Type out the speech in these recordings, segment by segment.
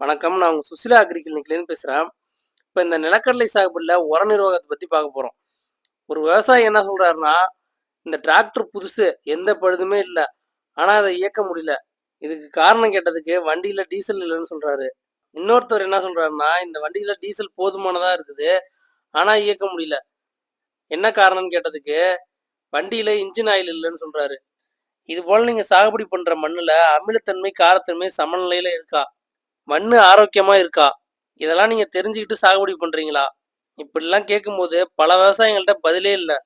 வணக்கம். நான் உங்கள் சுசிலா அக்ரிகல்னிக்லேருந்து பேசுகிறேன் இப்போ இந்த நிலக்கடலை சாகுபடியில் உர நிர்வாகத்தை பற்றி பார்க்க போகிறோம் ஒரு விவசாயி என்ன சொல்கிறாருன்னா இந்த டிராக்டர் புதுசு எந்த பழுதுமே இல்லை. ஆனால் அதை இயக்க முடியல. இதுக்கு காரணம் கேட்டதுக்கு வண்டியில் டீசல் இல்லைன்னு சொல்கிறாரு இன்னொருத்தர் என்ன சொல்கிறாருன்னா இந்த வண்டியில் டீசல் போதுமானதாக இருக்குது. ஆனால் இயக்க முடியல. என்ன காரணம்னு கேட்டதுக்கு வண்டியில் இன்ஜின் ஆயில் இல்லைன்னு சொல்கிறாரு இது போல் நீங்கள் சாகுபடி பண்ணுற மண்ணில் அமிலத்தன்மை காரத்தன்மை சமநிலையில் இருக்கா? மண் ஆரோக்கியமா இருக்கா? இதெல்லாம் நீங்க தெரிஞ்சுக்கிட்டு சாகுபடி பண்றீங்களா? இப்படிலாம் கேட்கும்போது பல விவசாயிகள்கிட்ட பதிலே இல்லை.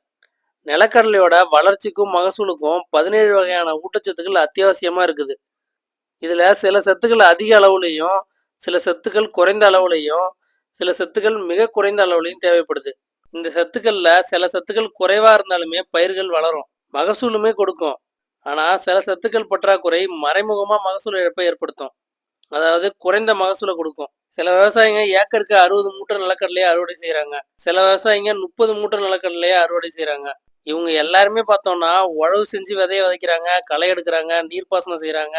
நிலக்கடலையோட வளர்ச்சிக்கும் மகசூலுக்கும் பதினேழு வகையான ஊட்டச்சத்துக்கள் அத்தியாவசியமா இருக்குது. இதுல சில சத்துக்கள் அதிக அளவுலையும் சில சத்துக்கள் குறைந்த அளவுலையும் சில சத்துக்கள் மிக குறைந்த அளவுலையும் தேவைப்படுது. இந்த சத்துக்கள்ல சில சத்துக்கள் குறைவா இருந்தாலுமே பயிர்கள் வளரும் மகசூலுமே கொடுக்கும். ஆனா சில சத்துக்கள் பற்றாக்குறை மறைமுகமா மகசூல் இழப்பை ஏற்படுத்தும். அதாவது குறைந்த மகசூலை கொடுக்கும். சில விவசாயிங்க ஏக்கருக்கு அறுபது மூட்டை நிலக்கடலையே அறுவடை செய்கிறாங்க சில விவசாயிங்க முப்பது மூட்டை நிலக்கடலையே அறுவடை செய்கிறாங்க இவங்க எல்லாருமே பார்த்தோம்னா உழவு செஞ்சு விதைய விதைக்கிறாங்க களை எடுக்கிறாங்க நீர்ப்பாசனம் செய்கிறாங்க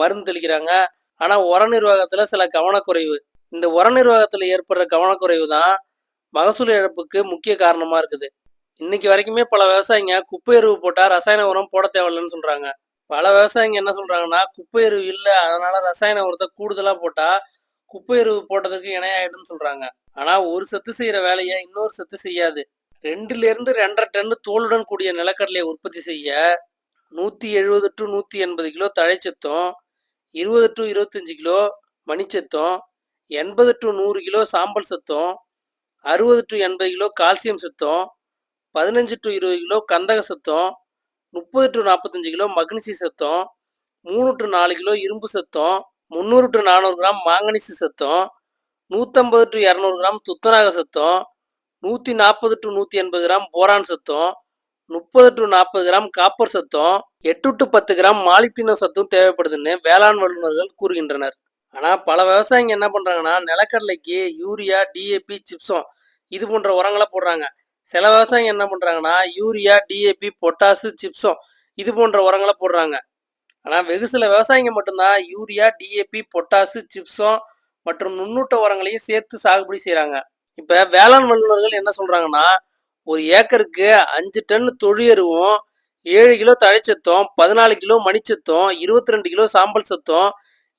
மருந்து தெளிக்கிறாங்க. ஆனால் உர நிர்வாகத்தில் சில கவனக்குறைவு. இந்த உர நிர்வாகத்தில் ஏற்படுற கவனக்குறைவு தான் மகசூல் இழப்புக்கு முக்கிய காரணமாக இருக்குது. இன்னைக்கு வரைக்குமே பல விவசாயிங்க குப்பை எருவு போட்டால் ரசாயன உரம் போட தேவையில்லைன்னு சொல்கிறாங்க பல விவசாயிங்க என்ன சொல்றாங்கன்னா குப்பை எருவு இல்லை அதனால ரசாயன உரத்தை கூடுதலா போட்டா குப்பை எருவு போட்டதுக்கு இணையாயிடும்னு சொல்றாங்க. ஆனா ஒரு சத்து செய்யற வேலையை இன்னொரு சத்து செய்யாது. ரெண்டுல இருந்து ரெண்டரை டன் தோலுடன் கூடிய நிலக்கடலையை உற்பத்தி செய்ய நூத்தி எழுபது டு நூத்தி எண்பது கிலோ தழைச்சத்தும் இருபது டு இருபத்தஞ்சு கிலோ மணிச்சத்தும் எண்பது டு நூறு கிலோ சாம்பல் சத்தும் அறுபது டு எண்பது கிலோ கால்சியம் சத்தும் பதினஞ்சு டு இருபது கிலோ கந்தக சத்தும் முப்பது டு நாற்பத்தஞ்சு கிலோ மக்னிசி சத்தம் மூணு டு நாலு கிலோ இரும்பு சத்தம் முந்நூறு டு நானூறு கிராம் மாங்கனீசு சத்தம் நூற்றம்பது டு இரநூறு கிராம் துத்தநாக சத்தம் நூற்றி நாற்பது டு நூற்றி எண்பது கிராம் போரான் சத்தம் முப்பது டு நாற்பது கிராம் காப்பர் சத்தம் எட்டு டு பத்து கிராம் மாலிப்பின சத்தும் தேவைப்படுதுன்னு வேளாண் வல்லுநர்கள் கூறுகின்றனர். ஆனால் பல விவசாயிங்க என்ன பண்ணுறாங்கன்னா நிலக்கடலைக்கு யூரியா டிஏபி சிப்ஸம் இது போன்ற உரங்களை போடுறாங்க. சில விவசாயிங்க என்ன பண்ணுறாங்கன்னா யூரியா டிஏபி பொட்டாசு சிப்ஸம் இது போன்ற உரங்களை போடுறாங்க. ஆனால் வெகு சில விவசாயிங்க மட்டும்தான் யூரியா டிஏபி பொட்டாசு சிப்ஸம் மற்றும் நுண்ணூட்ட உரங்களையும் சேர்த்து சாகுபடி செய்கிறாங்க இப்போ வேளாண் வல்லுநர்கள் என்ன சொல்கிறாங்கன்னா ஒரு ஏக்கருக்கு அஞ்சு டன் தொழியருவும் ஏழு கிலோ தழைச்சத்தும் பதினாலு கிலோ மணிச்சத்தும் இருபத்தி ரெண்டு கிலோ சாம்பல் சத்தம்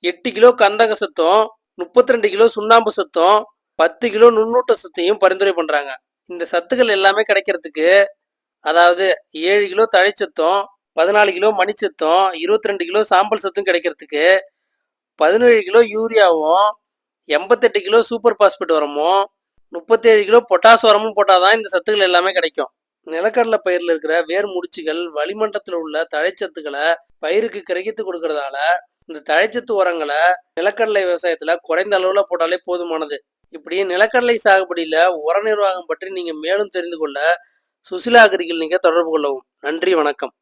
எட்டு கிலோ கந்தக சத்தம் முப்பத்தி ரெண்டு கிலோ சுண்ணாம்பு சத்தம் பத்து கிலோ நுண்ணூட்ட சத்தையும் பரிந்துரை பண்ணுறாங்க இந்த சத்துக்கள் எல்லாமே கிடைக்கிறதுக்கு அதாவது ஏழு கிலோ தழைச்சத்தும் பதினாலு கிலோ மணிச்சத்தும் இருபத்தி ரெண்டு கிலோ சாம்பல் சத்தும் கிடைக்கிறதுக்கு பதினேழு கிலோ யூரியாவும் எண்பத்தெட்டு கிலோ சூப்பர் பாஸ்பேட் உரமும் முப்பத்தேழு கிலோ பொட்டாஸ் உரமும் போட்டால் தான் இந்த சத்துக்கள் எல்லாமே கிடைக்கும். நிலக்கடலை பயிரில் இருக்கிற வேர் முடிச்சுகள் வளிமண்டலத்தில் உள்ள தழைச்சத்துக்களை பயிருக்கு கிரகித்து கொடுக்கறதால இந்த தழைச்சத்து உரங்களை நிலக்கடலை விவசாயத்தில் குறைந்த அளவில் போட்டாலே போதுமானது. இப்படி நிலக்கடலை சாகுபடியில் உர நிர்வாகம் பற்றி நீங்கள் மேலும் தெரிந்து கொள்ள சுசிலா அகரிகள் நீங்கள் தொடர்பு கொள்ளவும். நன்றி வணக்கம்.